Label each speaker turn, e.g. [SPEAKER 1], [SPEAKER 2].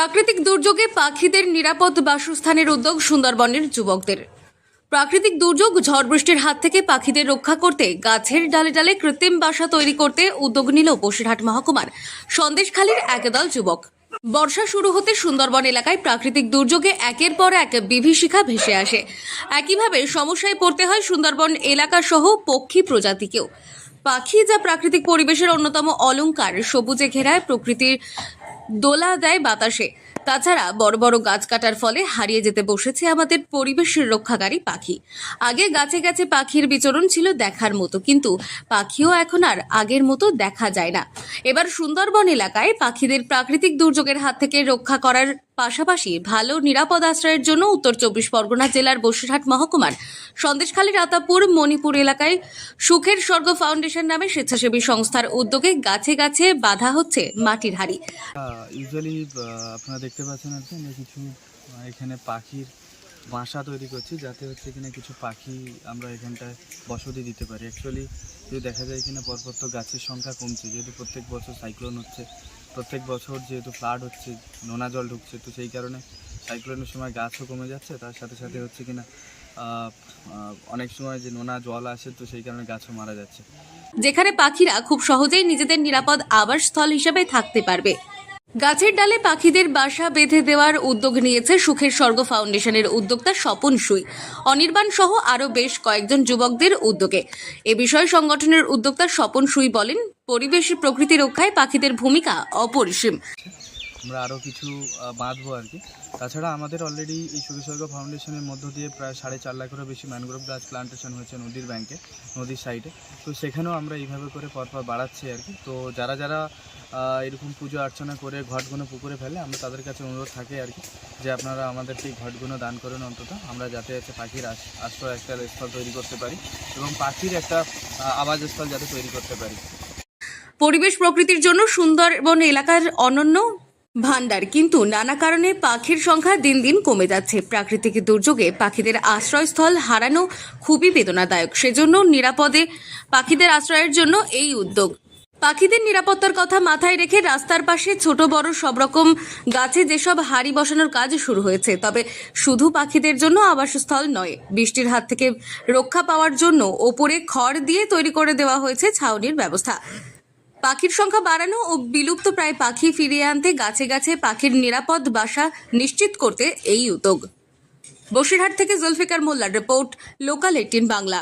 [SPEAKER 1] প্রাকৃতিক দুর্যোগে পাখিদের নিরাপদ বাসস্থানের উদ্যোগ সুন্দরবনের যুবকদের। প্রাকৃতিক দুর্যোগ, ঝড় বৃষ্টির হাত থেকে পাখিদের রক্ষা করতে গাছের ডালে ডালে কৃত্রিম বাসা তৈরি করতে উদ্যোগ নিল বসিরহাট মহকুমার সন্দেশখালীর একদল যুবক। বর্ষা শুরু হতে সুন্দরবন এলাকায় প্রাকৃতিক দুর্যোগে একের পর এক বিভীষিকা ভেসে আসে। একইভাবে সমস্যায় পড়তে হয় সুন্দরবন এলাকা সহ পক্ষী প্রজাতিকেও। পাখি যা প্রাকৃতিক পরিবেশের অন্যতম অলংকার, সবুজে ঘেরায় প্রকৃতির দোলা দেয় বাতাসে। তাছাড়া বড় বড় গাছ কাটার ফলে হারিয়ে যেতে বসেছে আমাদের পরিবেশের রক্ষাকারী পাখি। আগে গাছে গাছে পাখির বিচরণ ছিল দেখার মতো, কিন্তু পাখিও এখন আর আগের মতো দেখা যায় না। এবার সুন্দরবন এলাকায় পাখিদের প্রাকৃতিক দুর্যোগের হাত থেকে রক্ষা করার পাশাপাশি ভালো নিরাপদ আশ্রয়ের জন্য উত্তর চব্বিশ পরগনা জেলার বসিরহাট মহকুমার সন্দেশখালী রাতাপুর মণিপুর এলাকায় সুখের স্বর্গ ফাউন্ডেশন নামে স্বেচ্ছাসেবী সংস্থার উদ্যোগে গাছে গাছে বাঁধা হচ্ছে মাটির হাড়ি।
[SPEAKER 2] ইউজুয়ালি আপনারা দেখতে পাচ্ছেন কিছু এখানে পাখির বাসা তৈরি করছি, যাতে হচ্ছে কিনা কিছু পাখি আমরা এখানটায় বসতি দিতে পারি। অ্যাকচুয়ালি যদি দেখা যায় কিনা পরপর তো গাছের সংখ্যা কমছে, যেহেতু প্রত্যেক বছর সাইক্লোন হচ্ছে প্রত্যেক বছর যেহেতু ফ্লাড হচ্ছে, নোনা জল ঢুকছে, তো সেই কারণে সাইক্লোনের সময় গাছও কমে যাচ্ছে, তার সাথে সাথে হচ্ছে কিনা অনেক সময় যে নোনা জল আসে, তো সেই কারণে গাছও মারা যাচ্ছে।
[SPEAKER 1] যেখানে পাখিরা খুব সহজেই নিজেদের নিরাপদ আবাসস্থল হিসেবে থাকতে পারবে। গাছের ডালে পাখিদের বাসা বেঁধে দেওয়ার উদ্যোগ নিয়েছে সুখের স্বর্গ ফাউন্ডেশনের উদ্যোক্তা স্বপন সুই। অনির্বাণ সহ আরও বেশ কয়েকজন যুবকদের উদ্যোগে। এ বিষয়ে সংগঠনের উদ্যোক্তা স্বপন সুই বলেন, পরিবেশ প্রকৃতি রক্ষায় পাখিদের ভূমিকা অপরিসীম।
[SPEAKER 2] আমরা আরও কিছু বাঁধবো আর কি তাছাড়া আমাদের অলরেডি এই সুবিসর্গ ফাউন্ডেশনের মধ্য দিয়ে প্রায় সাড়ে চার লাখেরও বেশি ম্যানগ্রোভ গাছ প্লান্টেশন হয়েছে নদীর ব্যাংকে নদীর সাইডে তো সেখানেও আমরা এইভাবে করে পরপর বাড়াচ্ছি আর কি তো যারা যারা এরকম পুজো অর্চনা করে ঘটগুলো পুকুরে ফেলে, আমরা তাদের কাছে অনুরোধ থাকে আর কি যে আপনারা আমাদেরকে এই ঘটগুলো দান করেন অন্তত। আমরা যাতে হচ্ছে পাখির আশ্রয় একটা স্থল তৈরি করতে পারি এবং পাখির একটা আবাসস্থল যাতে তৈরি করতে পারি।
[SPEAKER 1] পরিবেশ প্রকৃতির জন্য সুন্দরবন এলাকার অনন্য ভান্ডার কিন্তু নানা কারণে পাখির সংখ্যা দিন দিন কমে যাচ্ছে। প্রাকৃতিক দুর্যোগে পাখিদের আশ্রয়স্থল হারানো খুবই বেদনাদায়ক। সেজন্য নিরাপদে পাখিদের আশ্রয়ের জন্য এই উদ্যোগ। পাখিদের নিরাপত্তার কথা মাথায় রেখে রাস্তার পাশে ছোট, বড় সব রকম গাছে যেসব হাড়ি বসানোর কাজ শুরু হয়েছে, তবে শুধু পাখিদের জন্য আবাসস্থল নয়, বৃষ্টির হাত থেকে রক্ষা পাওয়ার জন্য ওপরে খড় দিয়ে তৈরি করে দেওয়া হয়েছে ছাউনির ব্যবস্থা। পাখির সংখ্যা বাড়ানো ও বিলুপ্ত প্রায় পাখি ফিরিয়ে আনতে গাছে গাছে পাখির নিরাপদ বাসা নিশ্চিত করতে এই উদ্যোগ। বসিরহাট থেকে জুলফিকার মোল্লার রিপোর্ট, লোকাল এইটিন বাংলা।